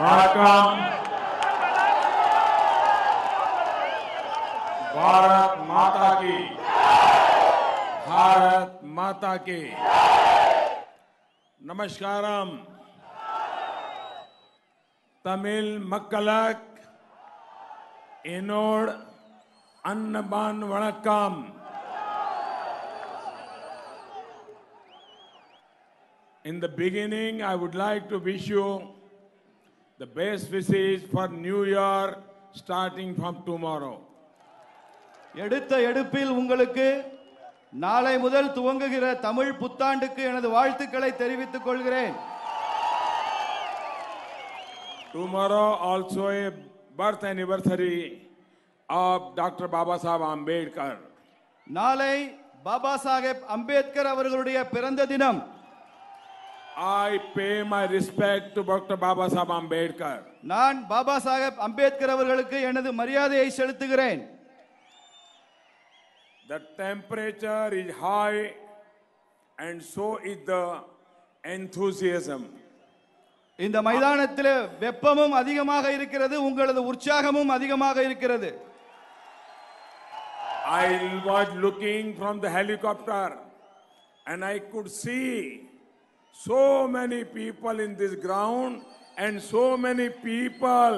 வணக்கம் भारत माता की भारत माता की நமஸ்காரம் தமிழ் மக்களுக்கு என்னோட அன்னபான் வணக்கம் In the beginning, I would like to wish you the best wishes for New Year starting from tomorrow. எடுத்த எடுப்பில் உங்களுக்கு நாளை முதல் துவங்குகிற தமிழ் புத்தாண்டுக்கு எனது வாழ்த்துக்களை தெரிவித்துக் கொள்கிறேன் Tomorrow also a birth anniversary of Dr. Baba Sahib Ambedkar. நாளை பாபா சாஹேப் அம்பேத்கர் அவர்களுடைய பிறந்த தினம் I pay my respect to Dr. Baba Sahib Ambedkar. நான் பாபா சாஹேப் அம்பேத்கர் அவர்களுக்கு எனது மரியாதையை செலுத்துகிறேன் The temperature is high and so is the enthusiasm. இந்த மைதானத்தில் வெப்பமும் அதிகமாக இருக்கிறது உங்களது உற்சாகமும் அதிகமாக இருக்கிறது I was looking from the helicopter and I could see so many people in this ground and so many people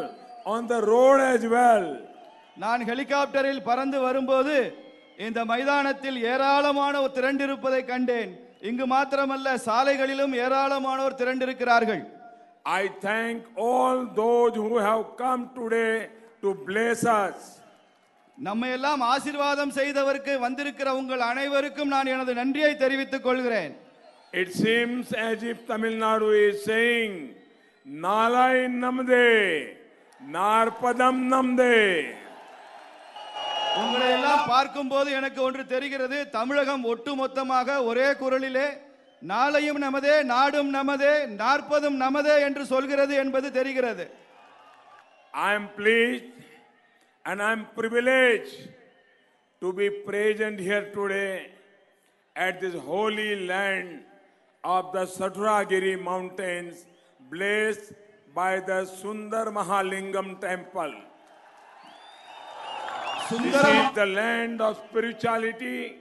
on the road as well. நான் ஹெலிகாப்டரில் பறந்து வரும்போது இந்த மைதானத்தில் ஏராளமான ஒரு திரண்டிருப்பதை கண்டேன் இங்கு மாத்திரமல்ல சாலைகளிலும் ஏராளமானோர் திரண்டிருக்கிறார்கள் I thank all those who have come today to bless us. நம்மை எல்லாம் ஆசீர்வாதம் செய்தவருக்கு வந்திருக்கிற உங்கள் அனைவருக்கும் நான் எனது நன்றியை தெரிவித்துக் கொள்கிறேன் It seems as if Tamil Nadu is saying, Nalai Namde, Narpadam Namde. உங்களை எல்லாம் பார்க்கும்போது எனக்கு ஒன்று தெரிகிறது தமிழகம் ஒட்டுமொத்தமாக ஒரே குரலிலே நாளையும் நமதே நாடும் நமதே நாற்பதும் நமதே என்று சொல்கிறது என்பது தெரிகிறது I am pleased and I am privileged to be present here today at this holy land of the Saturagiri mountains blessed by the Sundar Mahalingam temple. Sundar This is the land of spirituality,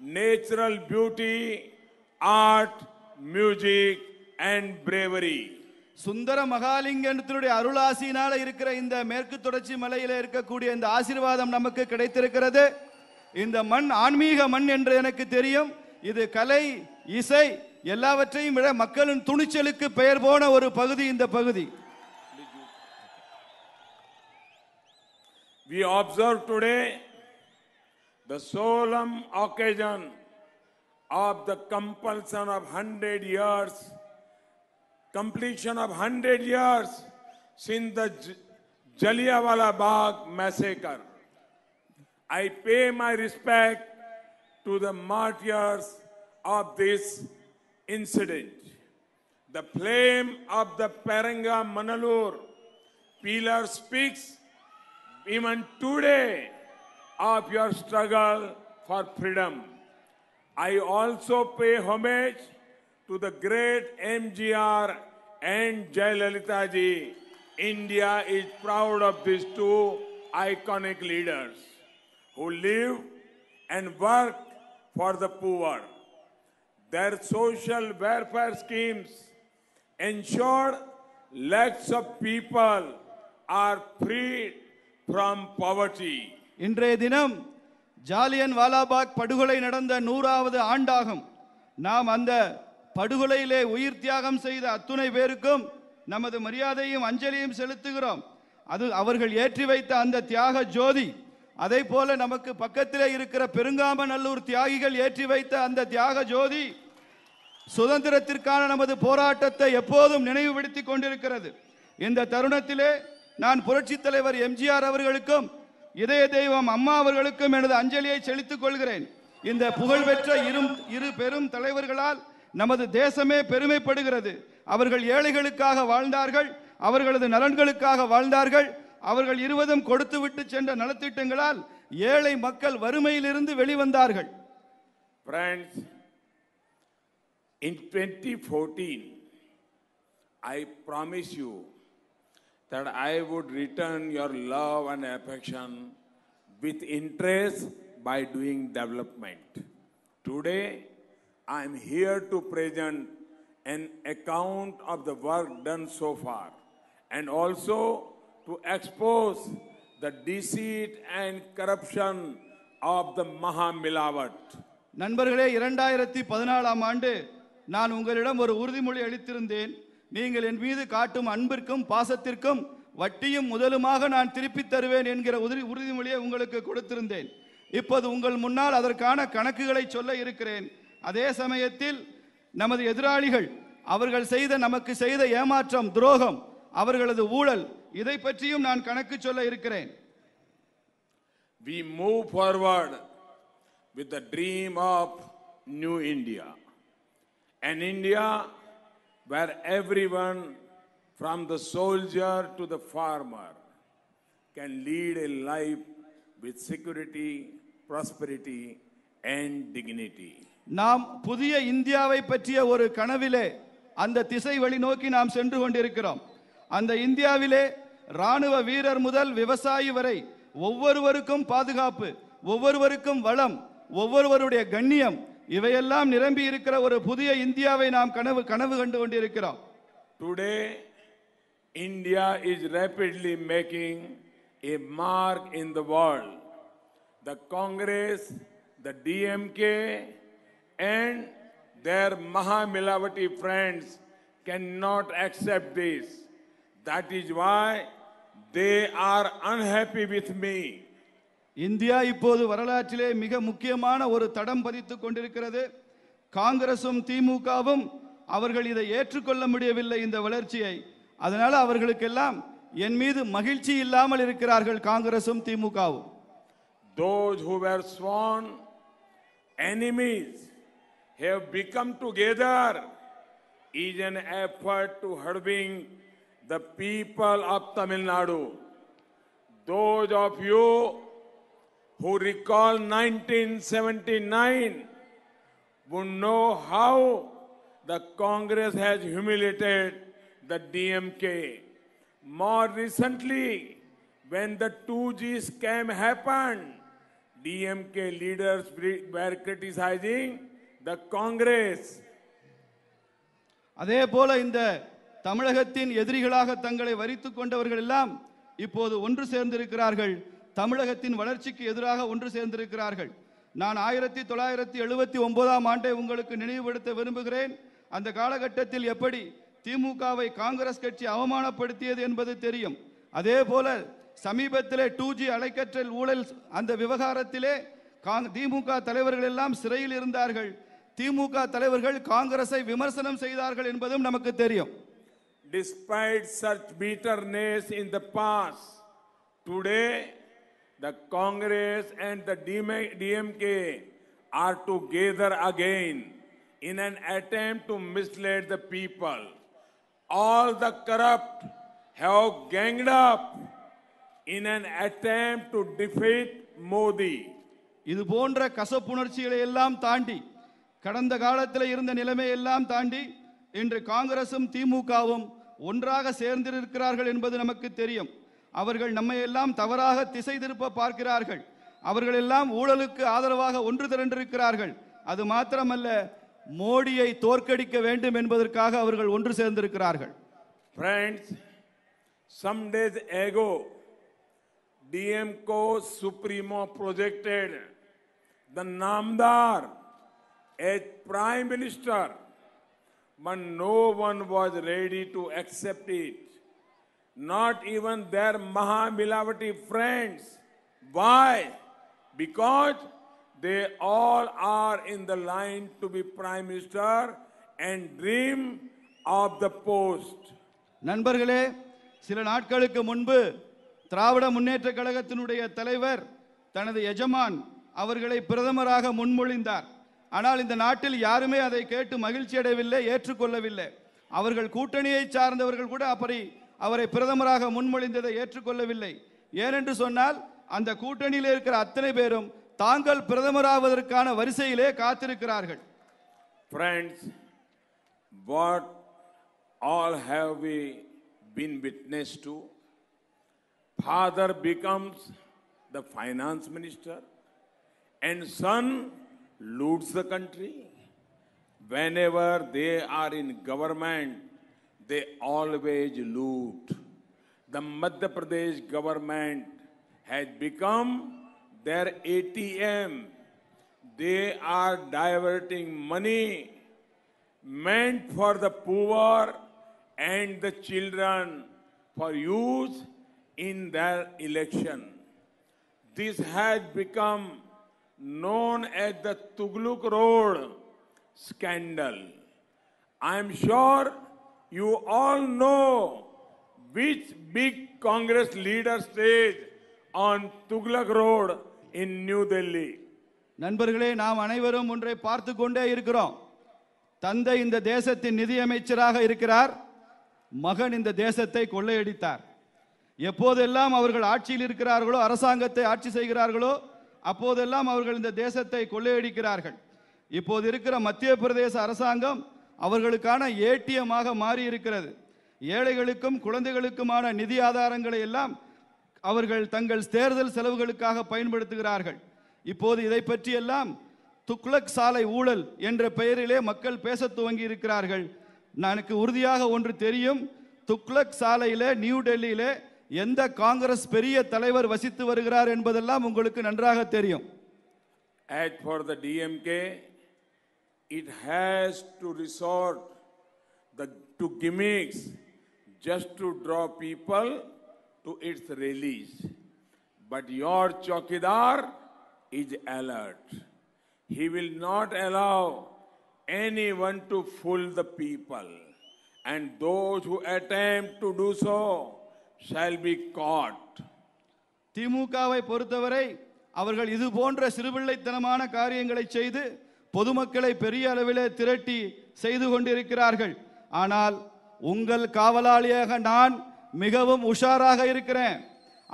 natural beauty, art, music and bravery. சுந்தர மகாலிங்கத்தினுடைய அருளாசியினால இருக்கிற இந்த மேற்கு தொடர்ச்சி மலையில இருக்கக்கூடிய இந்த ஆசீர்வாதம் நமக்கு கிடைத்திருக்கிறது இந்த மண் ஆன்மீக மண் என்று எனக்கு தெரியும் இது கலை இசை எல்லாவற்றையும் விட மக்களின் துணிச்சலுக்கு பெயர் போன ஒரு பகுதி இந்த பகுதி We observe today the solemn occasion of the compulsion of 100 years, completion of 100 years since the J- Jallianwala Bagh massacre. I pay my respect to the martyrs of this incident. The flame of the Paranga Manalur pillar speaks even today of your struggle for freedom. I also pay homage to the great MGR and Jayalalitha ji. India is proud of these two iconic leaders who live and work for the poor. Their social welfare schemes. Ensure lakhs of people are freed from poverty. இன்றைய தினம் ஜாலியன் வாலாபாக் படுகொலை நடந்த நூறாவது ஆண்டாகும். நாம் அந்த படுகொலையிலே உயிர் தியாகம் செய்த அத்துணை பேருக்கும் நமது மரியாதையும் அஞ்சலியும் செலுத்துகிறோம். அது அவர்கள் ஏற்றி வைத்த அந்த தியாக ஜோதி அதே போல நமக்கு பக்கத்திலே இருக்கிற பெருங்காமநல்லூர் தியாகிகள் ஏற்றி வைத்த அந்த தியாக ஜோதி சுதந்திரத்திற்கான நமது போராட்டத்தை எப்போதும் நினைவுபடுத்திக் கொண்டிருக்கிறது. இந்த தருணத்திலே நான் புரட்சித் தலைவர் எம்ஜிஆர் அவர்களுக்கும் இதய தெய்வம் அம்மா அவர்களுக்கும் எனது அஞ்சலியை செலுத்திக் கொள்கிறேன். இந்த புகழ்பெற்ற இரு இரு பெரும் தலைவர்களால் நமது தேசமே பெருமைப்படுகிறது. அவர்கள் ஏழைகளுக்காக வாழ்ந்தார்கள் அவர்களது நலன்களுக்காக வாழ்ந்தார்கள் அவர்கள் இருவதும் கொடுத்து விட்டு சென்ற நலத்திட்டங்களால் ஏழை மக்கள் வறுமையிலிருந்து வெளிவந்தார்கள் Friends, In 2014, I promise you that I would return your love and affection with interest by doing development. Today, I am here to present an account of the work done so far and also to expose the deceit and corruption of the Mahamilawat. நண்பர்களே இரண்டாயிரத்தி பதினாலாம் ஆண்டு நான் உங்களிடம் ஒரு உறுதிமொழி அளித்திருந்தேன். நீங்கள் என் மீது காட்டும் அன்பிற்கும் பாசத்திற்கும் வட்டியும் முதலுமாக நான் திருப்பித் தருவேன் என்கிற உறுதி உறுதிமொழியை உங்களுக்கு கொடுத்திருந்தேன். இப்போது உங்கள் முன்னால் அதற்கான கணக்குகளை சொல்ல இருக்கிறேன். அதே சமயத்தில் நமது எதிராளிகள் அவர்கள் செய்த நமக்கு செய்த ஏமாற்றம் துரோகம் அவர்களது ஊழல் இதை பற்றியும் நான் கணக்கு சொல்ல இருக்கிறேன் we move forward with the dream of New India. An India where everyone, from the soldier to the farmer, can lead a life with security, prosperity, and dignity. நாம் புதிய இந்தியாவை பற்றிய ஒரு கனவிலே அந்த திசை வழி நோக்கி நாம் சென்று கொண்டிருக்கிறோம் அந்த இந்தியாவிலே ராணுவ வீரர் முதல் விவசாயி வரை ஒவ்வொருவருக்கும் பாதுகாப்பு ஒவ்வொருவருக்கும் வளம் ஒவ்வொருவருடைய கண்ணியம் இவையெல்லாம் நிரம்பி இருக்கிற ஒரு புதிய இந்தியாவை நாம் கனவு கனவு கண்டு கொண்டிருக்கிறோம். Today India is rapidly making rapidly mark in the world the Congress the DMK and their மகா மிலாவட்டி friends can not accept this That is why they are unhappy with me. India இப்போது வரலாற்றிலே மிக முக்கியமான ஒரு தடம் பதித்துக் கொண்டிருக்கிறது. காங்கிரசும் திமுகவும் அவர்கள் இதை ஏற்றுக்கொள்ள முடியவில்லை இந்த வளர்ச்சியை. அதனால அவர்களுக்கெல்லாம் என் மீது மகிழ்ச்சி இல்லாமல் இருக்கிறார்கள் காங்கிரசும் திமுகவும். Those who were sworn enemies have become together is an effort to hurting the people of Tamil Nadu. Those of you who recall 1979 would know how the Congress has humiliated the DMK. More recently, when the 2G scam happened, DMK leaders were criticizing the Congress. அதே போல இந்த தமிழகத்தின் எதிரிகளாக தங்களை வரித்து கொண்டவர்கள் எல்லாம் இப்போது ஒன்று சேர்ந்திருக்கிறார்கள். தமிழகத்தின் வளர்ச்சிக்கு எதிராக ஒன்று சேர்ந்திருக்கிறார்கள். நான் ஆயிரத்தி தொள்ளாயிரத்தி எழுபத்தி ஒன்பதாம் ஆண்டை உங்களுக்கு நினைவுபடுத்த விரும்புகிறேன். அந்த காலகட்டத்தில் எப்படி திமுகவை காங்கிரஸ் கட்சி அவமானப்படுத்தியது என்பது தெரியும். அதே போல சமீபத்திலே டூ ஜி அலைக்கற்றல் ஊழல் அந்த விவகாரத்திலே காங்- திமுக தலைவர்கள் எல்லாம் சிறையில் இருந்தார்கள். திமுக தலைவர்கள் காங்கிரஸை விமர்சனம் செய்தார்கள் என்பதும் நமக்கு தெரியும். Despite such bitterness in the past, today the Congress and the DMK are together again in an attempt to mislead the people. All the corrupt have ganged up in an attempt to defeat Modi. இது போன்ற கசப்புணர்ச்சிகளை எல்லாம் தாண்டி கடந்த காலத்தில் இருந்த நிலைமை எல்லாம் தாண்டி இன்று காங்கிரசும் திமுகவும் ஒன்றாக சேர்ந்திருக்கிறார்கள் என்பது நமக்கு தெரியும். அவர்கள் நம்மை எல்லாம் தவறாக திசை திருப்ப பார்க்கிறார்கள். அவர்கள் எல்லாம் ஊழலுக்கு ஆதரவாக ஒன்று திரண்டிருக்கிறார்கள். அது மாத்திரமல்ல மோடியை தோற்கடிக்க வேண்டும் என்பதற்காக அவர்கள் ஒன்று சேர்ந்திருக்கிறார்கள். Some days ago ago, DMCO Supremo projected the Namdar as Prime Minister, but no one was ready to accept it. Not even their Mahamilavati friends. Why? Because they all are in the line to be Prime Minister and dream of the post. நண்பர்களே சில நாட்களுக்கு முன்பு திராவிட முன்னேற்ற கழகத்தினுடைய தலைவர் தனது எஜமான் அவர்களை பிரதமராக முன்மொழிந்தார் ஆனால் இந்த நாட்டில் யாருமே அதை கேட்டு மகிழ்ச்சி அடையவில்லை ஏற்றுக்கொள்ளவில்லை. அவர்கள் கூட்டணியை சார்ந்தவர்கள் கூட அப்படி அவரை பிரதமராக முன்மொழிந்ததை ஏற்றுக்கொள்ளவில்லை. ஏனென்று சொன்னால் அந்த கூட்டணியில் இருக்கிற அத்தனை பேரும் தாங்கள் பிரதமராவதற்கான வரிசையிலே காத்திருக்கிறார்கள். Friends, what all have we been witness to? Father becomes the finance minister and son loots the country. Whenever they are in government, they always loot. The Madhya Pradesh government has become their ATM. They are diverting money meant for the poor and the children for use in their election. This has become known as the Tugluk Road scandal. I am sure you all know which big Congress leader stayed on Tugluk Road in New Delhi. நண்பர்களே நாம் அனைவரும் ஒன்றை பார்த்து கொண்டே இருக்கிறோம் தந்தை இந்த தேசத்தின் நிதியமைச்சராக இருக்கிறார் மகன் இந்த தேசத்தை கொள்ளையடித்தார் எப்போதெல்லாம் அவர்கள் ஆட்சியில் இருக்கிறார்களோ அரசாங்கத்தை ஆட்சி செய்கிறார்களோ அப்போதெல்லாம் அவர்கள் இந்த தேசத்தை கொள்ளையடிக்கிறார்கள். இப்போது இருக்கிற மத்திய பிரதேச அரசாங்கம் அவர்களுக்கான ஏடிஎம்மாக மாறி இருக்கிறது ஏழைகளுக்கும் குழந்தைகளுக்குமான நிதி ஆதாரங்களை எல்லாம் அவர்கள் தங்கள் தேர்தல் செலவுகளுக்காக பயன்படுத்துகிறார்கள். இப்போது இதை பற்றியெல்லாம் துக்ளக் சாலை ஊழல் என்ற பெயரிலே மக்கள் பேச துவங்கி இருக்கிறார்கள் எனக்கு உறுதியாக ஒன்று தெரியும். துக்ளக் சாலையிலே நியூ டெல்லியிலே எந்த காங்கிரஸ் பெரிய தலைவர் வசித்து வருகிறார் என்பதெல்லாம் உங்களுக்கு நன்றாக தெரியும் As for the DMK, it has to resort the, to gimmicks just to draw people to its release. But your Chokidar is alert. He will not allow anyone to fool the people. And those who attempt to do so shall be caught. திமுகவை பொறுத்தவரை அவர்கள் இது போன்ற சிறுபிள்ளைத்தனமான காரியங்களை செய்து பொதுமக்களை பெரிய அளவிலே திரட்டி செய்து கொண்டிருக்கிறார்கள். ஆனால் உங்கள் காவலாளியாக நான் மிகவும் உஷாராக இருக்கிறேன்.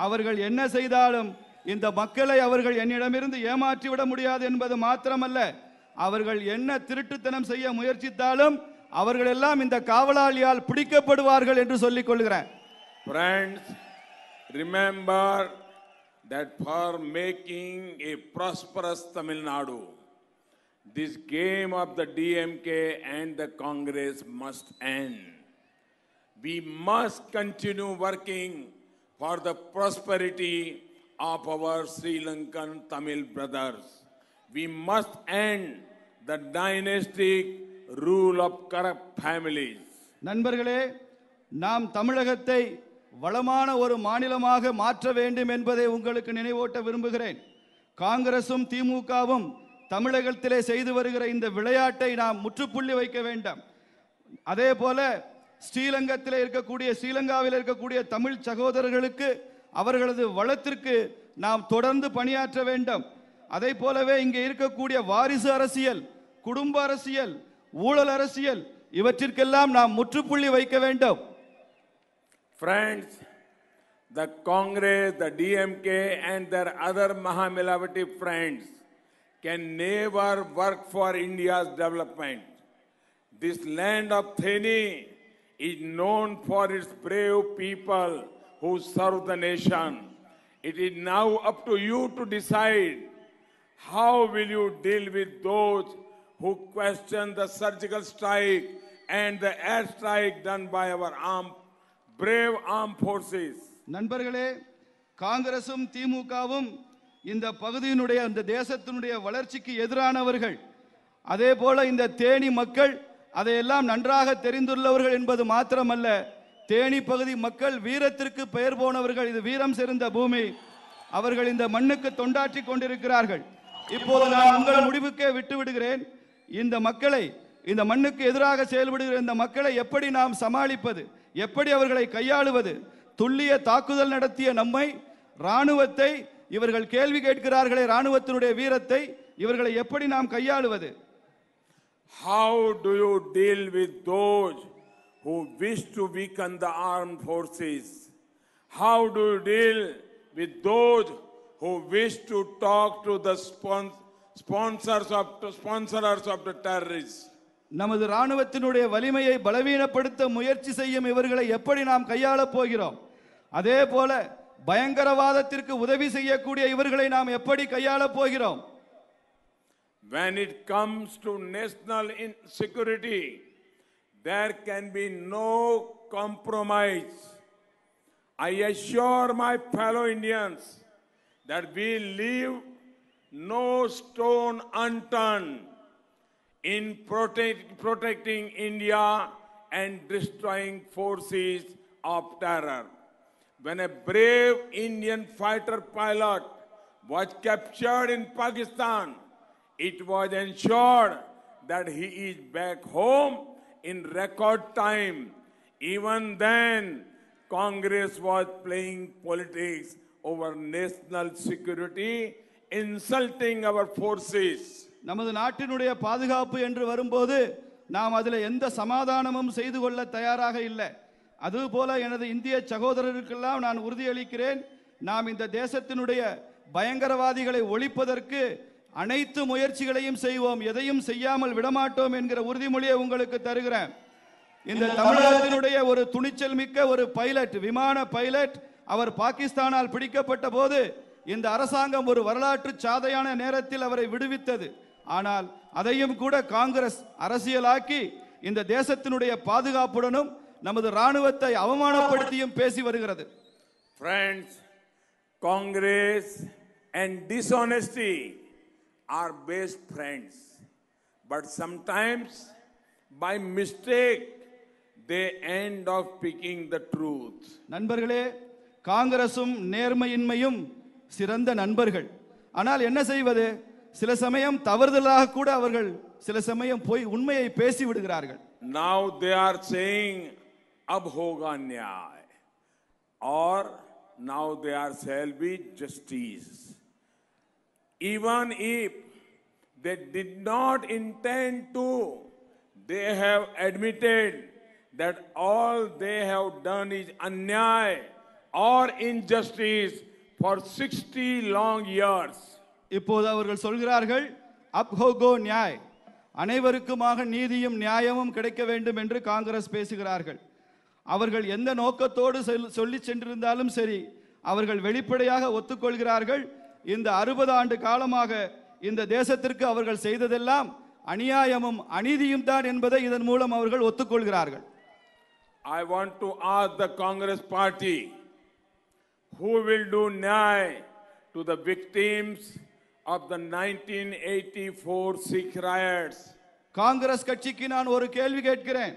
அவர்கள் என்ன செய்தாலும் இந்த மக்களை அவர்கள் என்னிடமிருந்து ஏமாற்றிவிட முடியாது என்பது மாத்திரமல்ல. அவர்கள் என்ன திருட்டுத்தனம் செய்ய முயற்சித்தாலும் அவர்கள் எல்லாம் இந்த காவலாளியால் பிடிக்கப்படுவார்கள் என்று சொல்லிக் கொள்கிறேன். Friends, remember that for making a prosperous Tamil Nadu, this game of the DMK and the Congress must end. We must continue working for the prosperity of our Sri Lankan Tamil brothers. We must end the dynastic rule of corrupt families. நண்பர்களே நாம் தமிழகத்தை வளமான ஒரு மாநிலமாக மாற்ற வேண்டும் என்பதை உங்களுக்கு நினைவூட்ட விரும்புகிறேன். காங்கிரசும் திமுகவும் தமிழகத்திலே செய்து வருகிற இந்த விளையாட்டை நாம் முற்றுப்புள்ளி வைக்க வேண்டும். அதே போல ஸ்ரீலங்கத்தில் இருக்கக்கூடிய ஸ்ரீலங்காவில் இருக்கக்கூடிய தமிழ் சகோதரர்களுக்கு அவர்களது வளத்திற்கு நாம் தொடர்ந்து பணியாற்ற வேண்டும். அதை போலவே இங்கே இருக்கக்கூடிய வாரிசு அரசியல் குடும்ப அரசியல் ஊழல் அரசியல் இவற்றிற்கெல்லாம் நாம் முற்றுப்புள்ளி வைக்க வேண்டும். Friends, the Congress, the DMK, and their other Mahamilavati friends can never work for India's development. This land of Theni is known for its brave people who serve the nation. It is now up to you to decide how will you deal with those who question the surgical strike and the airstrike done by our armed, brave arm forces. நண்பர்களே காங்கிரசும் திமுகவும் இந்த பகுதியினுடைய இந்த தேசத்தினுடைய வளர்ச்சிக்கு எதிரானவர்கள். அதே போல இந்த தேனி மக்கள் அதையெல்லாம் நன்றாக தெரிந்துள்ளவர்கள் என்பது மாத்திரமல்ல. தேனி பகுதி மக்கள் வீரத்திற்கு பெயர் போனவர்கள் இது வீரம் சிறந்த பூமி. அவர்கள் இந்த மண்ணுக்கு தொண்டாற்றி கொண்டிருக்கிறார்கள். இப்போது நான் உங்கள் முடிவுக்கே விட்டு விடுகிறேன் இந்த மக்களை இந்த மண்ணுக்கு எதிராக செயல்படுகிற இந்த மக்களை எப்படி நாம் சமாளிப்பது? எப்படி அவர்களை கையாளுவது துல்லிய தாக்குதல் நடத்திய நம்மை இராணுவத்தை இவர்கள் கேள்வி கேட்கிறார்களே இராணுவத்தினுடைய வீரத்தை இவர்களை எப்படி நாம் கையாளுவது How do you deal with those who wish to weaken the armed forces? How do you deal with those who wish to talk to the sponsors of sponsors of the terrorists? நமது இராணுவத்தினுடைய வலிமையை பலவீனப்படுத்த முயற்சி செய்யும் இவர்களை எப்படி நாம் கையாளப் போகிறோம் அதே போல பயங்கரவாதத்திற்கு உதவி செய்யக்கூடிய இவர்களை நாம் எப்படி கையாளப் போகிறோம் When it comes to national insecurity, there can be no compromise. I assure my fellow Indians that we leave no stone unturned in protect, protecting India and destroying forces of terror. When a brave Indian fighter pilot was captured in Pakistan, it was ensured that he is back home in record time. Even then, Congress was playing politics over national security, insulting our forces. நமது நாட்டினுடைய பாதுகாப்பு என்று வரும்போது நாம் அதில் எந்த சமாதானமும் செய்து கொள்ள தயாராக இல்லை. அதுபோல எனது இந்திய சகோதரருக்கெல்லாம் நான் உறுதியளிக்கிறேன். நாம் இந்த தேசத்தினுடைய பயங்கரவாதிகளை ஒழிப்பதற்கு அனைத்து முயற்சிகளையும் செய்வோம். எதையும் செய்யாமல் விடமாட்டோம் என்கிற உறுதிமொழியை உங்களுக்கு தருகிறேன். இந்த தமிழகத்தினுடைய ஒரு துணிச்சல் மிக்க ஒரு பைலட் விமான பைலட் அவர் பாகிஸ்தானால் பிடிக்கப்பட்ட போது இந்த அரசாங்கம் ஒரு வரலாற்று சாதையான நேரத்தில் அவரை விடுவித்தது. ஆனால் அதையும் கூட காங்கிரஸ் அரசியலாக்கி இந்த தேசத்தினுடைய பாதுகாப்புடனும் நமது ராணுவத்தை அவமானப்படுத்தியும் பேசி வருகிறது Friends, Congress and dishonesty are best friends. But sometimes, by mistake, they end up picking the truth. நண்பர்களே காங்கிரசும் நேர்மையின்மையும் சிறந்த நண்பர்கள் ஆனால் என்ன செய்வது சில சமயம் தவறுதலாக கூட அவர்கள் சில சமயம் போய் உண்மையை பேசி விடுகிறார்கள் Now they are saying, Ab hoga nyay. Or now they are shall be justice. Even if they did not intend to, they have admitted that all they have done is anyay or injustice for 60 long years. இப்போது அவர்கள் சொல்கிறார்கள் அப் ஹோகோ நியாய். அனைவருக்குமாக நீதியும் நியாயமும் கிடைக்க வேண்டும் என்று காங்கிரஸ் பேசுகிறார்கள். அவர்கள் எந்த நோக்கத்தோடு சொல்லி சென்றிருந்தாலும் சரி அவர்கள் வெளிப்படையாக ஒத்துக்கொள்கிறார்கள். இந்த அறுபது ஆண்டு காலமாக இந்த தேசத்திற்கு அவர்கள் செய்ததெல்லாம் அநியாயமும் அநீதியும் தான் என்பதை இதன் மூலம் அவர்கள் ஒத்துக்கொள்கிறார்கள். I want to ask the Congress party who will do Nyay to the victims of the 1984 Sikh riots. Congress கட்சிக்கு நான் ஒரு கேள்வி கேட்கிறேன்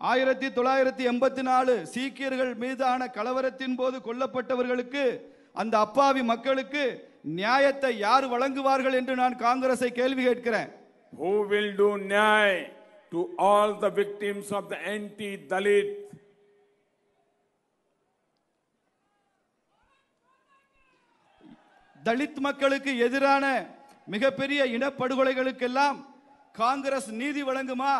ஆயிரத்தி தொள்ளாயிரத்தி எண்பத்தி நாலு சீக்கியர்கள் மீதான கலவரத்தின் போது கொல்லப்பட்டவர்களுக்கு அந்த அப்பாவி மக்களுக்கு நியாயத்தை யார் வழங்குவார்கள் என்று நான் காங்கிரஸை கேள்வி கேட்கிறேன் Who will do nyay to all the victims of the anti-Dalit Dalit மக்களுக்கு எதிரான மிகப்பெரிய இனப்படுகொலைகளுக்கெல்லாம் காங்கிரஸ் நீதி வழங்குமா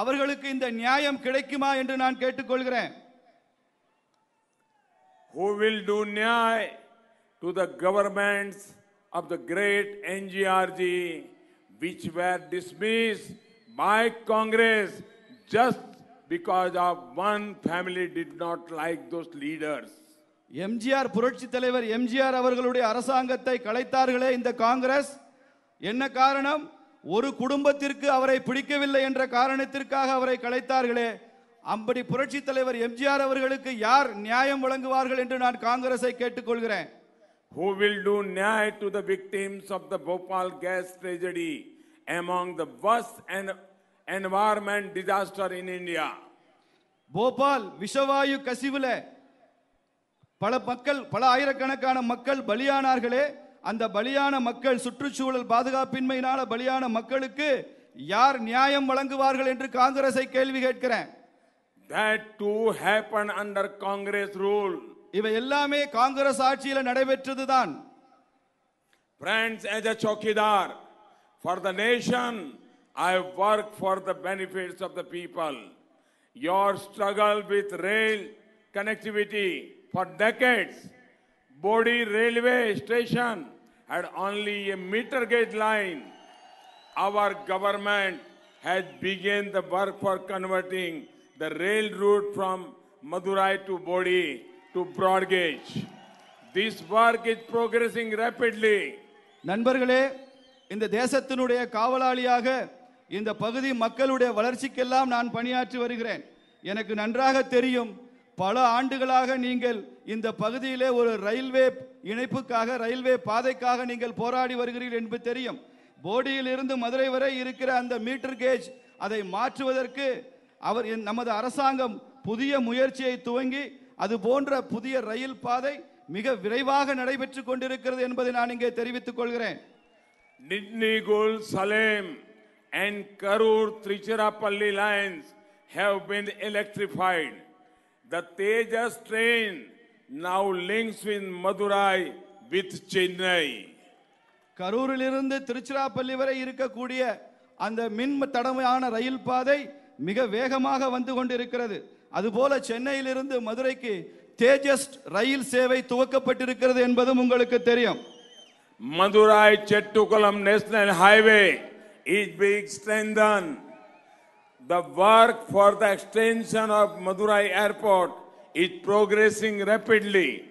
அவர்களுக்கு இந்த நியாயம் கிடைக்குமா என்று நான் கேட்டுக்கொள்கிறேன் who will do nyay to the governments of the great NGRG which were dismissed by Congress just because of one family did not like those leaders. MGR புரட்சி தலைவர் எம்ஜிஆர் அவர்களுடைய அரசாங்கத்தை கலைத்தார்களே இந்த காங்கிரஸ். என்ன காரணம்? ஒரு குடும்பத்திற்கு அவரை பிடிக்கவில்லை என்ற காரணத்திற்காக அவரை கலைத்தார்களே. அப்படி புரட்சி தலைவர் எம்ஜிஆர் அவர்களுக்கு யார் நியாயம் வழங்குவார்கள் என்று நான் காங்கிரஸை கேட்டுக்கொள்கிறேன். Who will do nyay to the victims of the Bhopal gas tragedy among the worst and environment disaster in India? Bhopal விஷவாயு கசிவுல பல மக்கள் பல ஆயிரக்கணக்கான மக்கள் பலியானார்களே அந்த பலியான மக்கள் சுற்றுச்சூழல் பாதுகாப்பின்மையினால பலியான மக்களுக்கு யார் நியாயம் வழங்குவார்கள் என்று காங்கிரஸை கேள்வி கேட்கிறேன் That too happened under Congress rule. இவை எல்லாமே காங்கிரஸ் ஆட்சியில நடைபெற்றதுதான் Friends, as a chokidar for the nation, I worked for the benefits of the people. Your struggle with rail connectivity for decades, Bodi railway station had only a meter gauge line. Our government has begun the work for converting the rail route from Madurai to Bodi to broad gauge. This work is progressing rapidly. நண்பர்களே இந்த தேசத்தினுடைய காவலாளியாக இந்த பகுதி மக்களுடைய வளர்ச்சிக்கெல்லாம் நான் பணியாற்றி வருகிறேன் எனக்கு நன்றாக தெரியும் பல ஆண்டுகளாக நீங்கள் இந்த பகுதியிலே ஒரு ரயில்வே இணைப்புக்காக ரயில்வே பாதைக்காக நீங்கள் போராடி வருகிறீர்கள் என்பது தெரியும் போடியில் இருந்து மதுரை வரை இருக்கிற அந்த மீட்டர் கேஜ் அதை மாற்றுவதற்கு அவர் என்- நமது அரசாங்கம் புதிய முயற்சியை துவங்கி அது போன்ற புதிய ரயில் பாதை மிக விரைவாக நடைபெற்றுக் கொண்டிருக்கிறது என்பதை நான் இங்கே தெரிவித்துக் கொள்கிறேன் Salem and Karur Karur lines have been been. The Tejas train now links with Madurai with Chennai. கரூரிலிருந்து திருச்சிராப்பள்ளி வரை இருக்கக்கூடிய அந்த மின் தடமையான ரயில் பாதை மிக வேகமாக வந்து கொண்டிருக்கிறது அதுபோல சென்னையிலிருந்து மதுரைக்கு தேஜஸ் ரயில் சேவை துவக்கப்பட்டிருக்கிறது என்பதும் உங்களுக்கு தெரியும் Madurai Chettukulam National Highway is being strengthened. The work for the extension of Madurai Airport is progressing rapidly.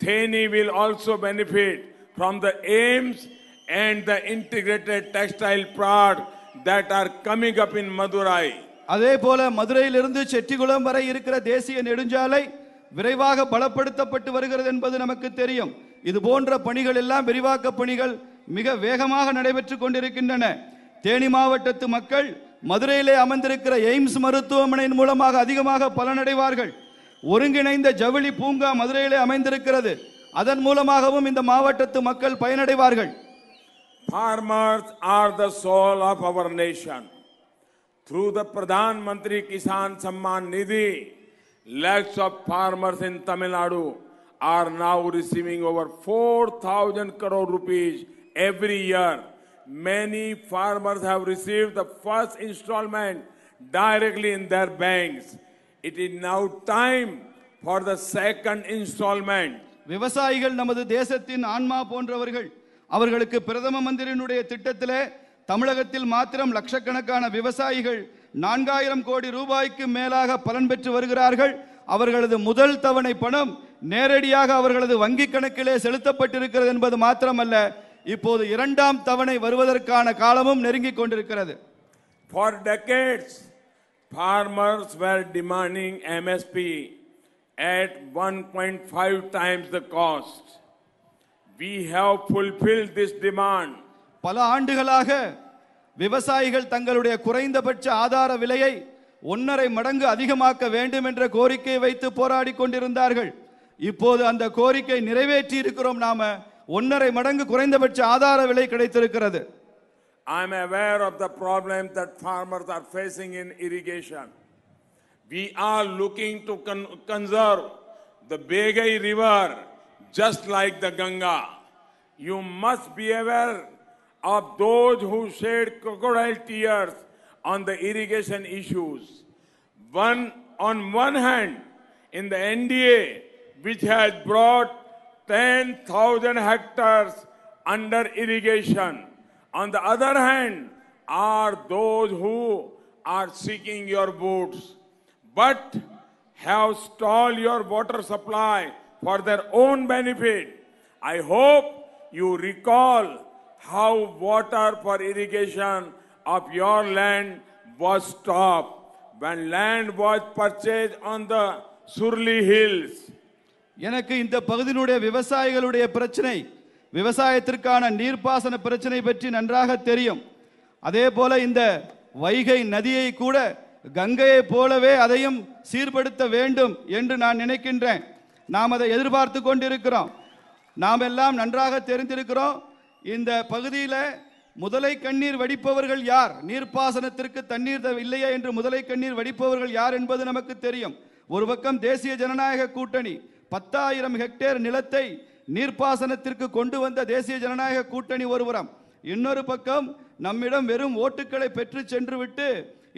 Theni will also benefit from the aims and the integrated textile product that are coming up in Madurai. அதே போல மதுரையிலிருந்து செட்டிகுளம் வரை இருக்கிற தேசிய நெடுஞ்சாலை விரைவாக பலப்படுத்தப்பட்டு வருகிறது என்பது நமக்கு தெரியும் இது போன்ற பணிகள் எல்லாம் விரிவாக்க பணிகள் மிக வேகமாக நடைபெற்று கொண்டிருக்கின்றன தேனி மாவட்டத்து மக்கள் மதுரையிலே அமர்ந்திருக்கிற எய்ம்ஸ் மருத்துவமனையின் மூலமாக அதிகமாக பலனடைவார்கள் ஒருங்கிணைந்த ஜவுளி பூங்கா மதுரையிலே அமைந்திருக்கிறது அதன் மூலமாகவும் இந்த மாவட்டத்து மக்கள் பயனடைவார்கள் Farmers are the soul of our nation. Through the Pradhan Mantri Kisan Samman Nidhi, lakhs of farmers in Tamil Nadu are now receiving over 4,000 crore rupees every year. Many farmers have received the first installment directly in their banks. It is now time for the second installment. விவசாயிகள் நமது தேசத்தின் ஆன்மா போன்றவர்கள் அவர்களுக்கு பிரதம மந்திரியினுடைய திட்டத்திலே தமிழகத்தில் மாத்திரம் லட்சக்கணக்கான விவசாயிகள் நான்காயிரம் கோடி ரூபாய்க்கு மேலாக பலன் பெற்று வருகிறார்கள் அவர்களது முதல் தவணை பணம் நேரடியாக அவர்களது வங்கி கணக்கிலே செலுத்தப்பட்டிருக்கிறது என்பது மாத்திரமல்ல இப்போது இரண்டாம் தவணை வருவதற்கான காலமும் நெருங்கிக் கொண்டிருக்கிறது For decades, farmers were demanding MSP at 1.5 times the cost. We have fulfilled this demand. பல ஆண்டுகளாக விவசாயிகள் தங்களுடைய குறைந்தபட்ச ஆதார விலையை ஒன்றரை மடங்கு அதிகமாக்க வேண்டும் என்ற கோரிக்கையை வைத்து போராடி கொண்டிருந்தார்கள் இப்போது அந்த கோரிக்கை நிறைவேற்றி இருக்கிறோம் நாம ஒன்றரை மடங்கு குறைந்தபட்ச ஆதார விலை கிடைத்திருக்கிறது I'm aware of the problem that farmers are facing in irrigation. We are looking to con- conserve the Begai River just like the Ganga. You must be aware of those who shed crocodile tears on the irrigation issues. One, on one hand, in the NDA, which has brought 10,000 hectares under irrigation. On the other hand, are those who are seeking your votes, but have stalled your water supply for their own benefit. I hope you recall how water for irrigation of your land was stopped when land was purchased on the Surli Hills. எனக்கு இந்த பகுதியினுடைய விவசாயிகளுடைய பிரச்சனை விவசாயத்திற்கான நீர்ப்பாசன பிரச்சனை பற்றி நன்றாக தெரியும். அதே போல இந்த வைகை நதியை கூட கங்கையை போலவே அதையும் சீர்படுத்த வேண்டும் என்று நான் நினைக்கின்றேன். நாம் அதை எதிர்பார்த்து கொண்டிருக்கிறோம். நாம் எல்லாம் நன்றாக தெரிந்திருக்கிறோம். இந்த பகுதியில் முதலை கண்ணீர் வடிப்பவர்கள் யார்? நீர்ப்பாசனத்திற்கு தண்ணீர் இல்லையா என்று முதலை கண்ணீர் வடிப்பவர்கள் யார் என்பது நமக்கு தெரியும். ஒரு பக்கம் தேசிய ஜனநாயக கூட்டணி பத்தாயிரம் ஹெக்டேர் நிலத்தை நீர்ப்பாசனத்திற்கு கொண்டு வந்த தேசிய ஜனநாயக கூட்டணி ஒருபுறம். இன்னொரு பக்கம் நம்மிடம் வெறும் ஓட்டுக்களை பெற்று சென்று விட்டு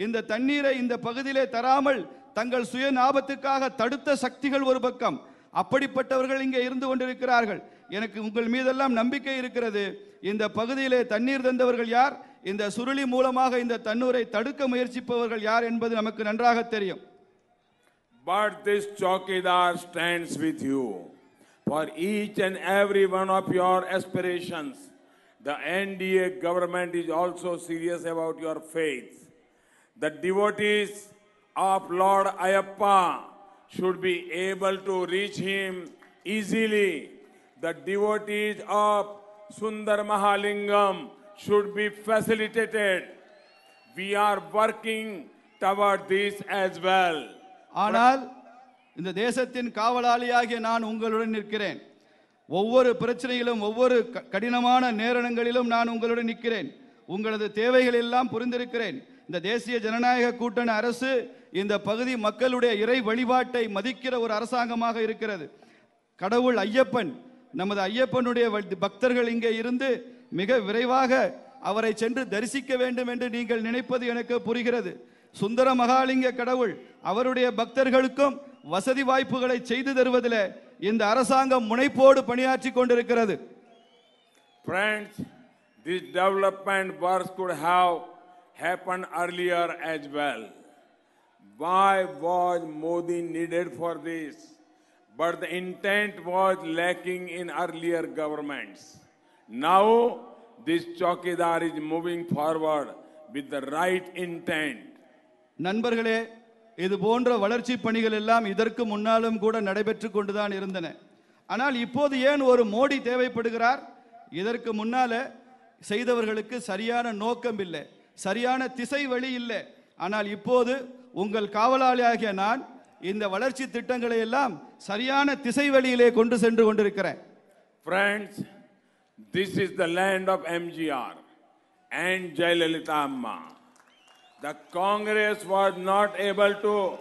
இந்த தண்ணீரை இந்த பகுதியிலே தராமல் தங்கள் சுய லாபத்துக்காக தடுத்த சக்திகள் ஒரு பக்கம். அப்படிப்பட்டவர்கள் இங்கே இருந்து கொண்டிருக்கிறார்கள். எனக்கு உங்கள் மீதெல்லாம் நம்பிக்கை இருக்கிறது. இந்த பகுதியிலே தண்ணீர் தந்தவர்கள் யார்? இந்த சுருளி மூலமாக இந்த தண்ணூரை தடுக்க முயற்சிப்பவர்கள் யார் என்பது நமக்கு நன்றாக தெரியும். But this Chowkidar stands with you for each and every one of your aspirations. The NDA government is also serious about your faith. The devotees of Lord Ayappa should be able to reach him easily. The devotees of Sundar Mahalingam should be facilitated. We are working toward this as well. ஆனால் இந்த தேசத்தின் காவலாளியாகிய நான் உங்களுடன் நிற்கிறேன். ஒவ்வொரு பிரச்சனையிலும் ஒவ்வொரு க- கடினமான நேரணங்களிலும் நான் உங்களுடன் நிற்கிறேன். உங்களது தேவைகள் எல்லாம் புரிந்திருக்கிறேன். இந்த தேசிய ஜனநாயக கூட்டணி அரசு இந்த பகுதி மக்களுடைய இறை வழிபாட்டை மதிக்கிற ஒரு அரசாங்கமாக இருக்கிறது. கடவுள் ஐயப்பன் நமது ஐயப்பனுடைய பக்தர்கள் இங்கே இருந்து மிக விரைவாக அவரை சென்று தரிசிக்க வேண்டும் என்று நீங்கள் நினைப்பது எனக்கு புரிகிறது. சுந்தர மகாலிங்க கடவுள் அவருடைய பக்தர்களுக்கும் வசதி வாய்ப்புகளை செய்து தருவதில் இந்த அரசாங்கம் முனைப்போடு பணியாற்றி கொண்டிருக்கிறது Friends, this development work could have happened earlier as well. Why was Modi needed for this? But the intent was lacking in earlier governments. Now, this Chowkidar is moving forward with the right intent. நண்பர்களே இது போன்ற வளர்ச்சி பணிகள் எல்லாம் இதற்கு முன்னாலும் கூட நடைபெற்று கொண்டுதான் இருந்தன. ஆனால் இப்போது ஏன் ஒரு மோடி தேவைப்படுகிறார்? இதற்கு முன்னால செய்தவர்களுக்கு சரியான நோக்கம் இல்லை சரியான திசை வழி இல்லை. ஆனால் இப்போது உங்கள் காவலாளியாகிய நான் இந்த வளர்ச்சி திட்டங்களை எல்லாம் சரியான திசை வழியிலே கொண்டு சென்று கொண்டிருக்கிறேன். Friends, this is the land of MGR and Jayalalitha Amma. The Congress was not able to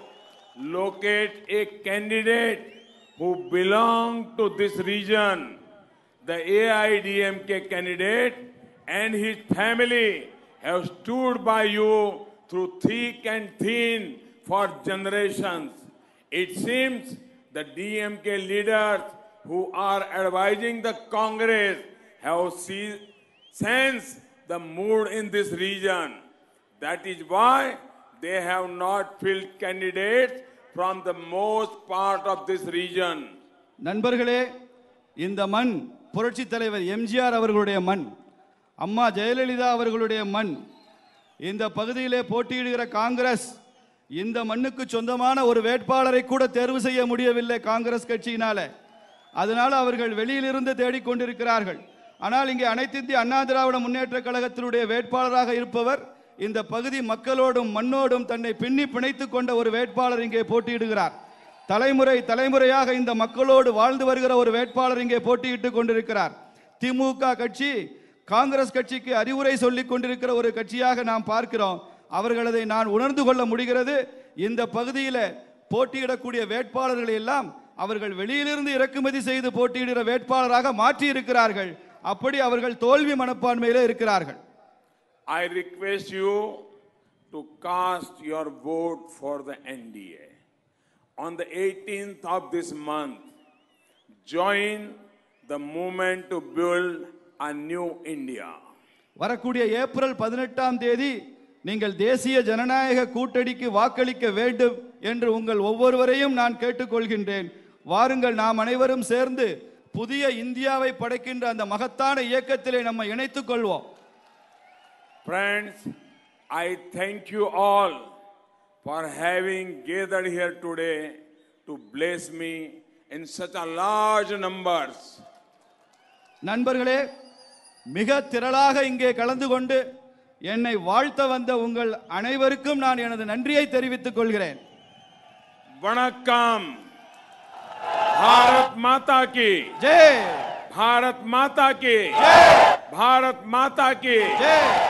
locate a candidate who belonged to this region. The AIDMK candidate and his family have stood by you through thick and thin for generations. It seems the DMK leaders who are advising the Congress have sensed the mood in this region. That is why they have not filled candidates from the most part of this region. நண்பர்களே இந்த மண் புரட்சி தலைவர் எம்ஜிஆர் அவர்களுடைய மண் அம்மா ஜெயலலிதா அவர்களுடைய மண் இந்த பகுதியிலே போட்டியிடுகிற காங்கிரஸ் இந்த மண்ணுக்கு சொந்தமான ஒரு வேட்பாளரை கூட தேர்வு செய்ய முடியவில்லை காங்கிரஸ் கட்சியினால அதனால அவர்கள் வெளியிலிருந்து தேடிக்கொண்டிருக்கிறார்கள் ஆனால் இங்கே அனைத்து இந்திய அண்ணா திராவிட முன்னேற்ற கழகத்தினுடைய வேட்பாளராக இருப்பவர் இந்த பகுதி மக்களோடும் மண்ணோடும் தன்னை பின்னி பிணைத்து கொண்ட ஒரு வேட்பாளர் இங்கே போட்டியிடுகிறார். தலைமுறை தலைமுறையாக இந்த மக்களோடு வாழ்ந்து வருகிற ஒரு வேட்பாளர் இங்கே போட்டியிட்டுக் கொண்டிருக்கிறார். திமுக கட்சி காங்கிரஸ் கட்சிக்கு அறிவுரை சொல்லிக் கொண்டிருக்கிற ஒரு கட்சியாக நாம் பார்க்கிறோம். அவர்களதை நான் உணர்ந்து கொள்ள முடிகிறது. இந்த பகுதியில் போட்டியிடக்கூடிய வேட்பாளர்களை எல்லாம் அவர்கள் வெளியிலிருந்து இறக்குமதி செய்து போட்டியிடுகிற வேட்பாளராக மாற்றி இருக்கிறார்கள் அப்படி அவர்கள் தோல்வி மனப்பான்மையிலே இருக்கிறார்கள். I request you to cast your vote for the NDA. On the 18th of this month, join the movement to build a new India. வரக்கூடிய ஏப்ரல் பதினெட்டாம் தேதி நீங்கள் தேசிய ஜனநாயக கூட்டணிக்கு வாக்களிக்க வேண்டும் என்று உங்கள் ஒவ்வொருவரையும் நான் கேட்டுக்கொள்கின்றேன் வாருங்கள் நாம் அனைவரும் சேர்ந்து புதிய இந்தியாவை படைக்கின்ற அந்த மகத்தான இயக்கத்திலே நம்ம இணைத்துக் கொள்வோம் Friends, I thank you all for having gathered here today to bless me in such a large numbers. நண்பர்களே மிக திரளாக இங்கே கலந்து கொண்டு என்னை வாழ்த்த வந்த உங்கள் அனைவருக்கும் நான் எனது நன்றியை தெரிவித்துக் கொள்கிறேன். வணக்கம். பாரத் மாதா கி. ஜெய். பாரத் மாதா கி. ஜெய். பாரத் மாதா கி. ஜெய்.